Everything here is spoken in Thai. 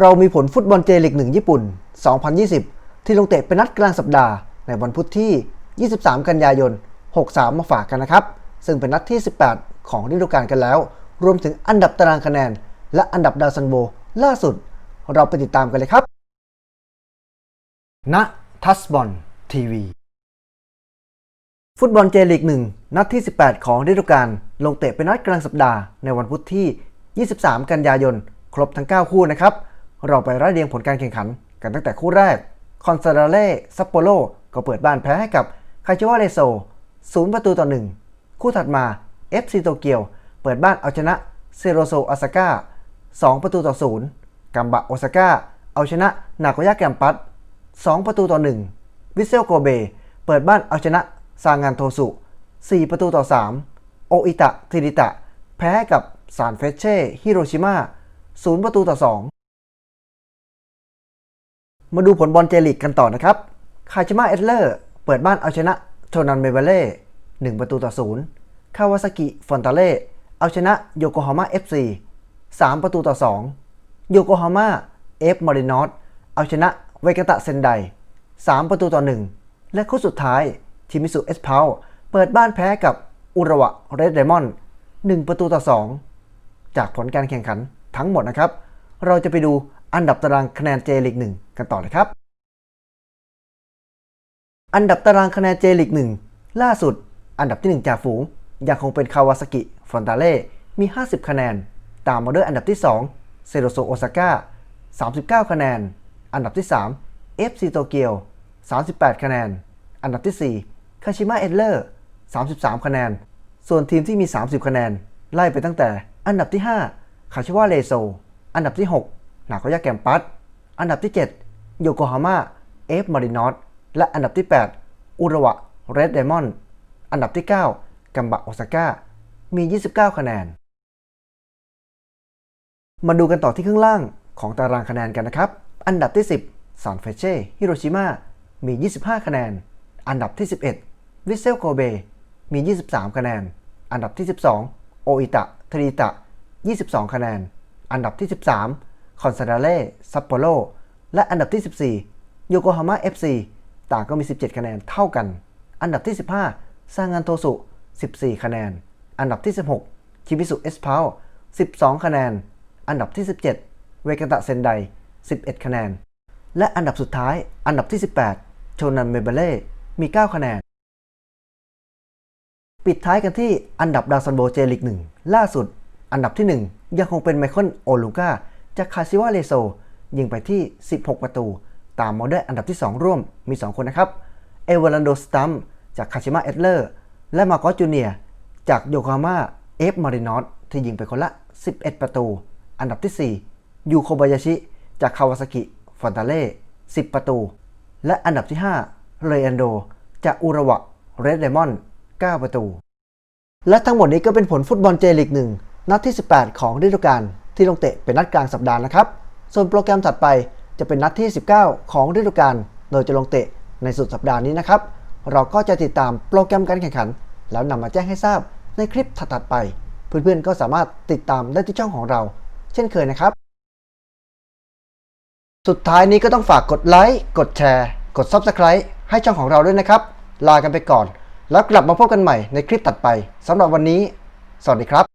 เรามีผลฟุตบอลเจลิกหนึ่งญี่ปุ่น 2020 ที่ลงเตะเป็นนัดกลางสัปดาห์ ในวันพุธที่ 23 กันยายน 63 มาฝากกันนะครับ ซึ่งเป็นนัดที่ 18 ของฤดูกาลกันแล้ว รวมถึงอันดับตารางคะแนน และอันดับดาวซันโบล่าสุด เราไปติดตามกันเลยครับณทัสบอลทีวีฟุตบอลเจลิกหนึ่งนัดที่ 18 ของฤดูกาลลงเตะเป็นนัดกลางสัปดาห์ในวันพุธที่ 23 กันยายน ครบทั้ง 9 คู่นะครับ เราไปไล่เรียงผลการแข่งขันกันตั้งแต่คู่แรก คอนซาดาเล่ซัปโปโรก็เปิดบ้านแพ้ให้กับคาชิวาเรโซ0ประตูต่อ1คู่ถัดมา FC โตเกียว เปิดบ้านเอาชนะเซโรโซอาซาก้า2ประตูต่อ0กัมบะโอซาก้าเอาชนะนาโกย่าแกมปัส2ประตูต่อ1วิเซลโกเบ เปิดบ้านเอาชนะซางานโทสุ 4 ประตูต่อ 3 โออิตะทิริตะ แพ้กับซานเฟเช่ฮิโรชิมา0ประตูต่อ 2 มาดูผลบอลเจลิกกันต่อนะครับ คาชิมาเอตเลอร์ เปิดบ้านเอาชนะโทนันเมเบเล่1ประตูต่อ0คาวาซากิฟอนตาเล่เอาชนะโยโกฮาม่าเอฟซี3ประตูต่อ2โยโกฮาม่าเอฟมารินอสเอาชนะเวกตะเซนได3ประตูต่อ1และคู่สุดท้ายทิมิสุเอสพาวเปิดบ้านแพ้กับอุระวะเรดเดมอน1ประตูต่อ2จากผลการแข่งขันทั้งหมดนะครับ เราจะไปดู อันดับตารางคะแนนเจลิก1กันต่อเลยครับ อันดับตารางคะแนนเจลิก1ล่าสุด อันดับที่ 1จากฝูงยังคงเป็นคาวาซากิฟอนตาเล่ มี 50 คะแนน ตามมาด้วยอันดับที่ 2 เซโรโซโอซาก้า 39 คะแนน อันดับที่ 3 FC โตเกียว 38 คะแนน อันดับที่ 4 คาชิมะเอดเลอร์ 33 คะแนน ส่วนทีมที่มี 30 คะแนน ไล่ไปตั้งแต่ อันดับที่ 5 คาชิวะเรโซ อันดับที่ 6 นาโกยาแกมปัสอันดับที่ 7 โยโกฮาม่าเอฟมารินอสและอันดับที่ 8 อุระวะเรดเดมอนด์อันดับที่ 9 กัมบะโอซาก้า มี 29 คะแนน มาดูกันต่อที่ข้างล่างของตารางคะแนนกันนะครับ อันดับที่ 10ซานเฟเช่ฮิโรชิมามี 25 คะแนน อันดับที่ 11 วิเซลโกเบ มี 23 คะแนน อันดับที่ 12 โออิตะทริตะ 22 คะแนน อันดับที่ 13 คอนซาดาเล่ซัปโปโรและอันดับที่ 14 โยโกฮาม่า FC ต่างก็มี 17 คะแนนเท่ากัน อันดับที่ 15 ซางานโทสุ 14 คะแนน อันดับที่ 16 ชิบิสุเอสพาว12 คะแนน อันดับที่ 17 เวกันตะเซนได 11 คะแนน และอันดับสุดท้าย อันดับที่ 18 โชนันเมเบเล่ มี 9 คะแนน ปิดท้ายกันที่อันดับดาวซันโบเจลิก1ล่าสุด อันดับที่ 1 ยังคงเป็นไมเคิลโอลูกา จากคาซิวาเลโซยิงไปที่ 16 ประตู ตามมาด้วยอันดับที่ 2 ร่วมมี 2 คนนะครับ เอเวอรันโดสตัมจากคาชิมาเอตเลอร์ และมาโกจูเนียจากโยโกฮาม่าเอฟมารินอสที่ยิงไปคนละ 11 ประตู อันดับที่ 4 ยูโคบายาชิ จากคาวาซากิฟอนตาเล่ 10 ประตู และอันดับที่ 5 เรอันโด จากอุระวะเรดเดมอน 9 ประตู และทั้งหมดนี้ก็เป็นผลฟุตบอลเจลิก1นัดที่ 18 ของฤดูกาล ที่ลงเตะเป็นนัดกลางสัปดาห์นะครับ ส่วนโปรแกรมถัดไปจะเป็นนัดที่ 19 ของฤดูกาล โดยจะลงเตะในสุดสัปดาห์นี้นะครับ เราก็จะติดตามโปรแกรมการแข่งขัน แล้วนำมาแจ้งให้ทราบในคลิปถัดๆไป เพื่อนๆก็สามารถติดตามได้ที่ช่องของเรา เช่นเคยนะครับ สุดท้ายนี้ก็ต้องฝากกดไลค์ กดแชร์ กด Subscribe ให้ช่องของเราด้วยนะครับ ลากันไปก่อน แล้วกลับมาพบกันใหม่ในคลิปถัดไปสำหรับวันนี้ สวัสดีครับ